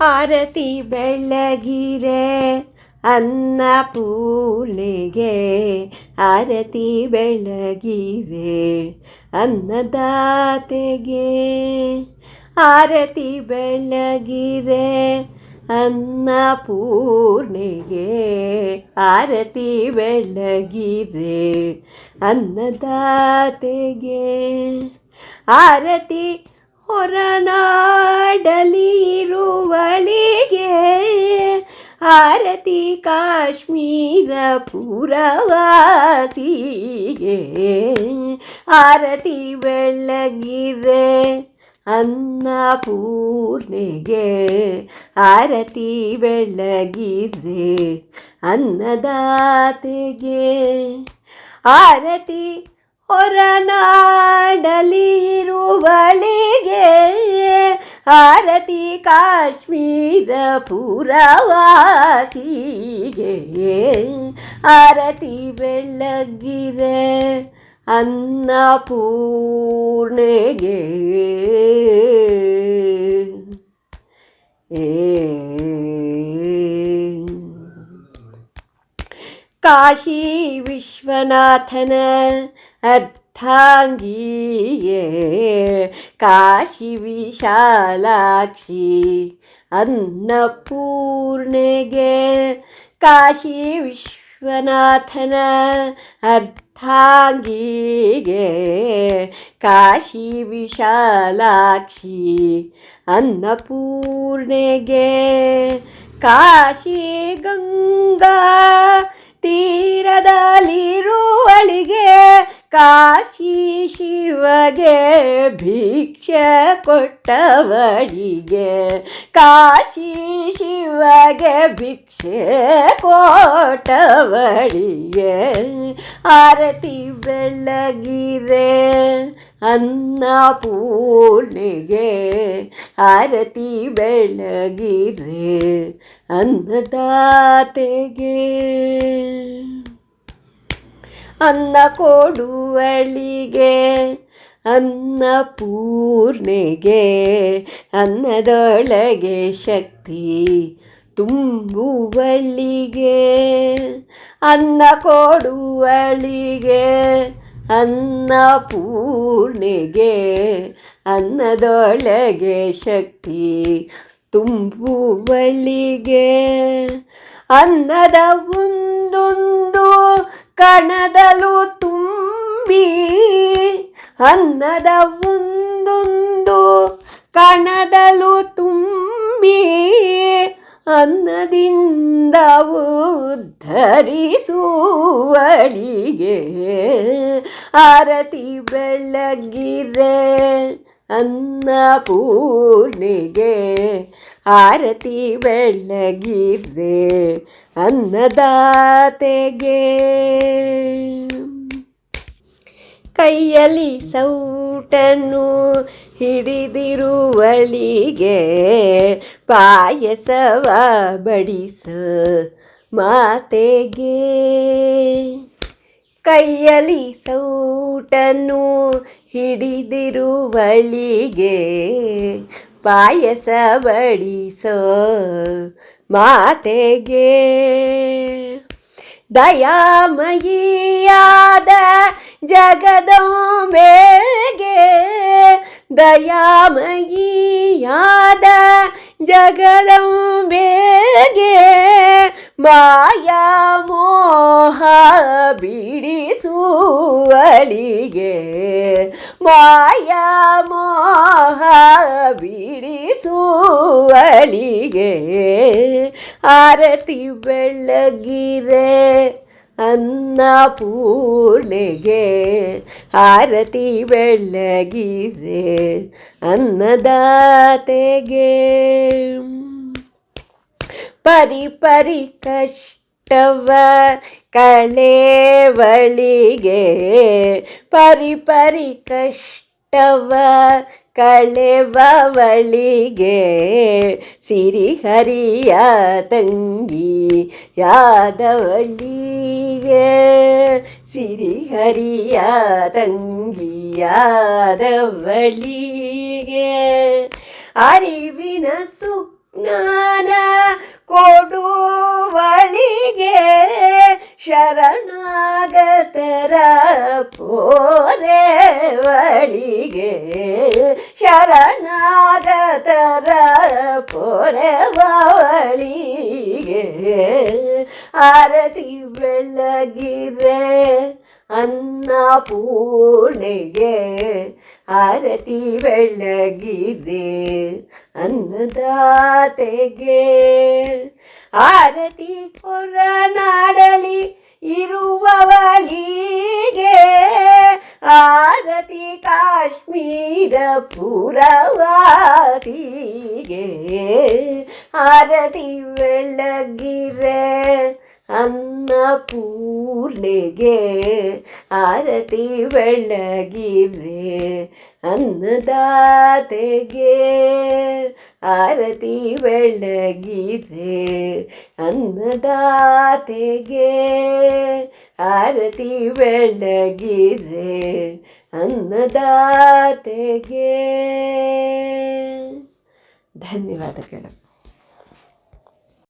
ಆರತಿ ಬೆಳಗಿರೆ ಅನ್ನಪೂರ್ಣೆಗೆ ಆರತಿ ಬೆಳಗಿರೆ ಅನ್ನದಾತೆಗೆ ಆರತಿ ಬೆಳಗಿರೆ ಅನ್ನಪೂರ್ಣೆಗೆ ಆರತಿ ಬೆಳಗಿರೆ ಅನ್ನದಾತೆಗೆ ಆರತಿ ಹೊರನಾಡಲಿರುವಳಿಗೆ ಆರತಿ ಕಾಶ್ಮೀರ ಪುರವಾಸಿಗೆ ಆರತಿ ಬೆಳ್ಳಗಿರೆ ಅನ್ನಪೂರ್ಣೆಗೆ ಆರತಿ ಬೆಳ್ಳಗಿರೆ ಅನ್ನದಾತೆಗೆ ಆರತಿ ಹೊರನಾಡಲಿರುವಳಿಗೆ ಆರತಿ ಕಾಶ್ಮೀರ ಪುರವಾಸಿಗೆ. ಆರತಿ ಬೆಳ್ಳಗಿರೆ ಅನ್ನಪೂರ್ಣೆಗೆ. ಏ ಕಾಶಿ ವಿಶ್ವನಾಥನ ಅರ್ಥಾಂಗಿಯೇ. ಕಾಶಿ ವಿಶಾಲಾಕ್ಷಿ ಅನ್ನಪೂರ್ಣೆಗೆ. ಕಾಶಿ ವಿಶ್ವನಾಥನ ಅರ್ಥಾಂಗಿಗೆ ಕಾಶಿ ವಿಶಾಲಾಕ್ಷಿ ಅನ್ನಪೂರ್ಣೆಗೆ. ಕಾಶಿ ಗಂಗಾ ತೀರದಲ್ಲಿರುವಳಿಗೆ ಕಾಶಿ ಶಿವಗೆ ಭಿಕ್ಷೆ ಕೊಟ್ಟವಳಿಗೆ. ಕಾಶಿ ಶಿವಗೆ ಭಿಕ್ಷೆ ಕೊಟ್ಟವಳಿಗೆ. ಆರತಿ ಬೆಳಗಿರೆ ಅನ್ನಪೂರ್ಣೆಗೆ ಆರತಿ ಬೆಳಗಿರೆ ಅನ್ನದಾತೆಗೆ. ಅನ್ನ ಕೊಡುವಳಿಗೆ ಅನ್ನ ಅನ್ನಪೂರ್ಣೆಗೆ ಅನ್ನದೊಳಗೆ ಶಕ್ತಿ ತುಂಬುವಳಿಗೆ. ಅನ್ನ ಕೊಡುವಳಿಗೆ ಅನ್ನಪೂರ್ಣೆಗೆ ಅನ್ನದೊಳಗೆ ಶಕ್ತಿ ತುಂಬುವಳಿಗೆ. ಅನ್ನದ ಒಂದೊಂದು ಕಣದಲು ತುಂಬಿ ಅನ್ನದ ಒಂದೊಂದು ಕಣದಲು ತುಂಬಿ ಅನ್ನದಿಂದ ಉದ್ಧರಿಸುವಳಿಗೆ ಆರತಿ ಬೆಳ್ಳಗಿದೆ ಅನ್ನ ಪೂರ್ಣಿಗೆ ಆರತಿ ಬೆಳಗಿದೆ ಅನ್ನದಾತೆಗೆ. ಕೈಯಲ್ಲಿ ಸೌಟನ್ನು ಹಿಡಿದಿರುವಳಿಗೆ ಪಾಯಸವ ಬಡಿಸ ಮಾತೆಗೆ. ಕೈಯಲ್ಲಿ ಸೌಟನ್ನು ಹಿಡಿದಿರುವಳಿಗೆ ಪಾಯಸ ಬಡಿಸೋ ಮಾತೆಗೆ. ದಯಾಮಯಿಯಾದ ಜಗದಂಬೆಗೆ ದಯಾಮಯಿಯಾದ ಜಗದಂಬೆಗೆ ಮಾಯಾ ಮೋಹ ಬಿಡಿಸುವಳಿಗೆ ಮಾಯಾ ಮೋಹ ಬಿಡಿಸುವಳಿಗೆ. ಆರತಿ ಬೆಳಗಿರೆ ಅನ್ನಪೂರ್ಣೆಗೆ ಆರತಿ ಬೆಳಗಿರೆ ಅನ್ನದಾತೆಗೆ ಪರಿ ಪರಿ ಕಷ್ಟವ ಕಳೆವಳಿಗೆ ಪರಿ ಪರಿ ಕಷ್ಟವ ಕಳೆವವಳಿಗೆ ಸಿರಿಹರಿಯ ತಂಗಿ ಯಾದವಳಿಗೆ ಸಿರಿಹರಿಯ ತಂಗಿಯಾದವಳಿಗೆ ಅರಿವಿನ ಸುಜ್ಞಾನ ಜ್ಞಾನ ಕೊಡುವಳಿಗೆ ಶರಣಾಗತರ ಪೋರೆವಳಿಗೆ ಶರಣಾಗತರ ಪೋರೆವಳಿಗೆ ಆರತಿ ಬೆಳಗಿರೆ ಅನ್ನಪೂರ್ಣೆಗೆ ಆರತಿ ಬೆಳಗಿದೆ ಅನ್ನದಾತೆಗೆ ಆರತಿ ಹೊರನಾಡಲಿ ಇರುವವಳಿಗೆ ಆರತಿ ಕಾಶ್ಮೀರ ಪುರವಾಸಿಗೆ. ಆರತಿ ಬೆಳಗಿರೆ ಅನ್ನಪೂರ್ಣೆಗೆ. ಆರತಿ ಬೆಳಗಿರೆ ಅನ್ನದಾತೆಗೆ ಆರತಿ ಬೆಳಗಿರೆ ಅನ್ನದಾತೆಗೆ ಆರತಿ ಬೆಳಗಿರೆ ಅನ್ನದಾತೆಗೆ ಧನ್ಯವಾದಗಳು